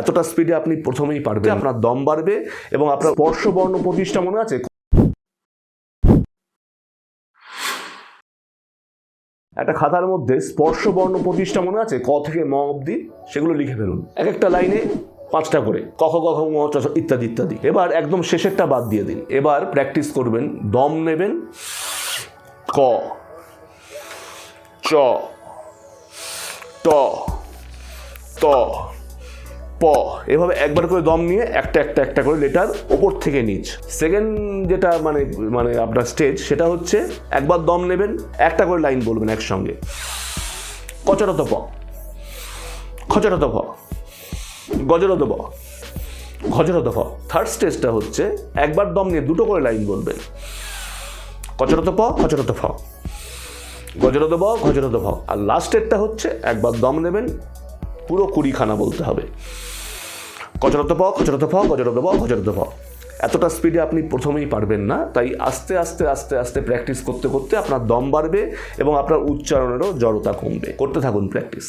এতটা স্পিডে আপনি প্রথমেই পারবেন। আপনার দম বাড়বে এবং আপনার স্পর্শ বর্ণ প্রতিষ্ঠা মনে আছে? একটা খাতার মধ্যে স্পর্শ বর্ণ প্রতিষ্ঠা মনে আছে? ক থেকে ম অবধি? সেগুলো লিখে ফেলুন। এক একটা লাইনে পাঁচটা করে। কখ কখ ম চ ইত্যাদি ইত্যাদি। এবার একদম শেষেরটা বাদ দিয়ে দিন। এবার প্র্যাকটিস করবেন। দম নেবেন। ক চ ট ত। প। এভাবে একবার করে দম নিয়ে একটা একটা একটা করে লেটার ওপর থেকে নিচ। সেকেন্ড যেটা মানে মানে আপনার স্টেজ সেটা হচ্ছে একবার দম নেবেন, একটা করে লাইন বলবেন একসঙ্গে। কচরত প। খচরত ভ গজরত ব। খজরত ভ থার্ড স্টেজটা হচ্ছে একবার দম নিয়ে দুটো করে লাইন বলবেন। কচরত প, খচরত ফ। গজরত ব গজরত ভ আর লাস্টেরটা হচ্ছে একবার দম নেবেন পুরো কুড়িখানা বলতে হবে। কচরত প খচরত ফ কচরত ব খচরত ফ এতটা স্পিডে আপনি প্রথমেই পারবেন না, তাই আস্তে আস্তে আস্তে আস্তে প্র্যাকটিস করতে করতে আপনার দম বাড়বে এবং আপনার উচ্চারণেরও জড়তা কমবে। করতে থাকুন প্র্যাকটিস